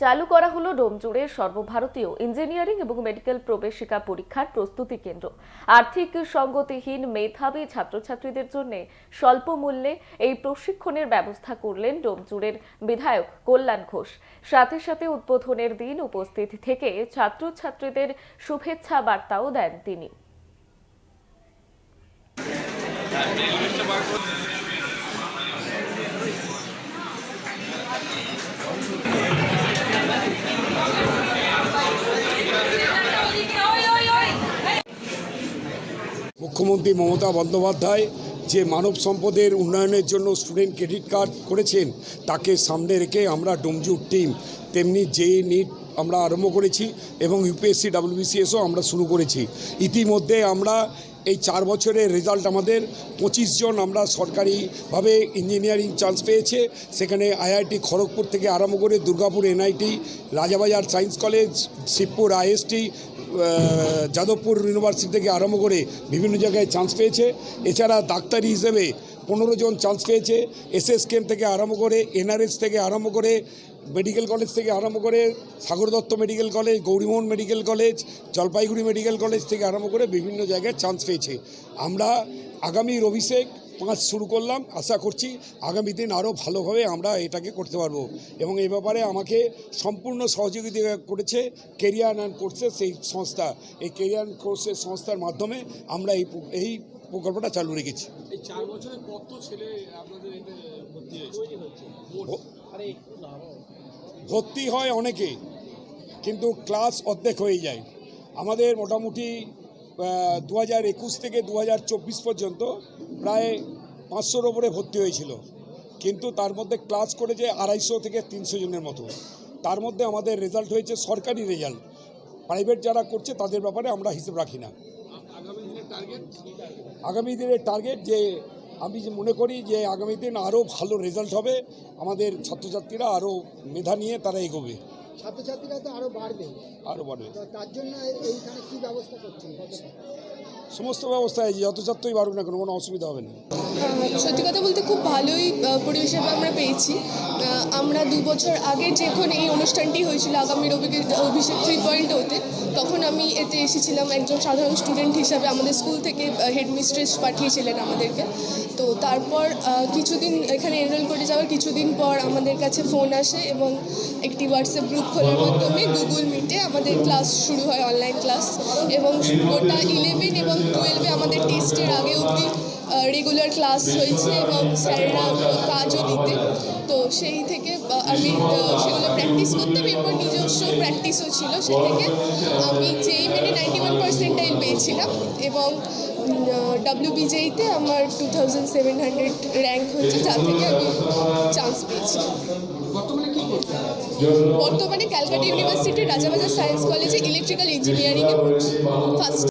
চালু করা হলো ডোমজুড়ের সর্বভারতীয় ইঞ্জিনিয়ারিং এবং মেডিকেল প্রবেশিকা পরীক্ষার প্রস্তুতি কেন্দ্র। আর্থিক সঙ্গতিহীন মেধাবী ছাত্রছাত্রীদের জন্য স্বল্প মূল্যে এই প্রশিক্ষণের ব্যবস্থা করলেন ডোমজুড়ের বিধায়ক কল্যাণ ঘোষ। সাথে সাথে উদ্বোধনের দিন উপস্থিত থেকে ছাত্রছাত্রীদের শুভেচ্ছা বার্তাও দেন তিনি। মুখ্যমন্ত্রী মমতা বন্দ্যোপাধ্যায় যে মানব সম্পদের উন্নয়নের জন্য স্টুডেন্ট ক্রেডিট কার্ড করেছেন, তাকে সামনে রেখে আমরা ডোমজুর টিম। তেমনি যে নিট আমরা আরম্ভ করেছি এবং ইউপিএসসি, ডাব্লিউবিসিএসও আমরা শুরু করেছি। ইতিমধ্যে আমরা এই চার বছরের রেজাল্ট আমাদের পঁচিশ জন আমরা সরকারিভাবে ইঞ্জিনিয়ারিং চান্স পেয়েছে। সেখানে আইআইটি খড়গপুর থেকে আরম্ভ করে Durgapur NIT, Rajabazar Science College, Shibpur IST Jadavpur University থেকে আরম্ভ করে বিভিন্ন জায়গায় চান্স পেয়েছে। এছাড়া ডাক্তারি হিসেবে পনেরো জন চান্স পেয়েছে। এসএস কেম থেকে আরম্ভ করে এনআরএস থেকে আরম্ভ করে মেডিকেল কলেজ থেকে আরম্ভ করে, Sagar Dutta Medical College Gourimohan Medical College Jalpaiguri Medical College থেকে আরম্ভ করে বিভিন্ন জায়গায় চান্স পেয়েছে। আমরা আগামীর অভিষেক পাঁচ শুরু করলাম। আশা করছি আগামী দিন আরও ভালোভাবে আমরা এটাকে করতে পারব। এবং এই ব্যাপারে আমাকে সম্পূর্ণ সহযোগিতা করেছে কেরিয়ার অ্যান্ড কোর্সেস এই সংস্থা। এই কেরিয়ার অ্যান্ড কোর্সের সংস্থার মাধ্যমে আমরা এই এই প্রকল্পটা চালু রেখেছি। এই চার বছরে কত ছেলে আপনাদের ভর্তি হয়েছে? ভ- ভর্তি হয় অনেকে কিন্তু ক্লাস অর্ধেক হয়ে যায়। আমাদের মোটামুটি দু হাজার একুশ থেকে দু হাজার চব্বিশ পর্যন্ত প্রায় পাঁচশোর ওপরে ভর্তি হয়েছিল। কিন্তু তার মধ্যে ক্লাস করেছে আড়াইশো থেকে তিনশো জনের মতো। তার মধ্যে আমাদের রেজাল্ট হয়েছে সরকারি রেজাল্ট প্রাইভেট যারা করছে তাদের ব্যাপারে আমরা হিসেব রাখি না। আগামী দিনের টার্গেট যে আমি যে মনে করি যে আগামী দিন আরও ভালো রেজাল্ট হবে আমাদের ছাত্রছাত্রীরা আরও মেধা নিয়ে তারা এগোবে। ছাত্রছাত্রীরা তো আরও বাড়বে। আরও বাড়বে। তার জন্য এইখানে কি ব্যবস্থা করছেন? সমস্ত ব্যবস্থায় যত ছাত্রই বাড়বে না কোনো কোনো অসুবিধা হবে না। সত্যি কথা বলতে খুব ভালোই পরিবেশ আমরা পেয়েছি। আমরা দু বছর আগে যখন এই অনুষ্ঠানটি হয়েছিল অভিজ্ঞ- অভিষেক থ্রি পয়েন্ট ওতে, তখন আমি এতে এসেছিলাম একজন সাধারণ স্টুডেন্ট হিসাবে, আমাদের স্কুল থেকে হেডমিস্ট্রেস পাঠিয়েছিলেন আমাদেরকে। তো তারপর কিছুদিন এখানে এনরোল করে যাওয়ার কিছুদিন পর আমাদের কাছে ফোন আসে এবং একটি হোয়াটসঅ্যাপ গ্রুপ খোলার মাধ্যমে গুগল মিটে আমাদের ক্লাস শুরু হয় অনলাইন ক্লাস এবং গোটা ইলেভেন এবং টুয়েলভে আমাদের টেস্টের আগে অবধি রেগুলার ক্লাস হয়েছে এবং স্যাররা কাজও দিতে। তো সেই থেকে আমি সেগুলো প্র্যাকটিস করতাম এরপর নিজস্ব প্র্যাকটিসও ছিল সে থেকে আমি যেই মেনে নাইনটি ওয়ান পার্সেন্টাইল পেয়েছিলাম এবং ডাব্লিউবিজেইতে আমার two thousand seven hundred rank হয়েছে যা থেকে আমি চান্স পেয়েছি বর্তমানে ক্যালকাটা ইউনিভার্সিটির রাজাবাজার সায়েন্স কলেজে ইলেকট্রিক্যাল ইঞ্জিনিয়ারিংয়ে ফার্স্ট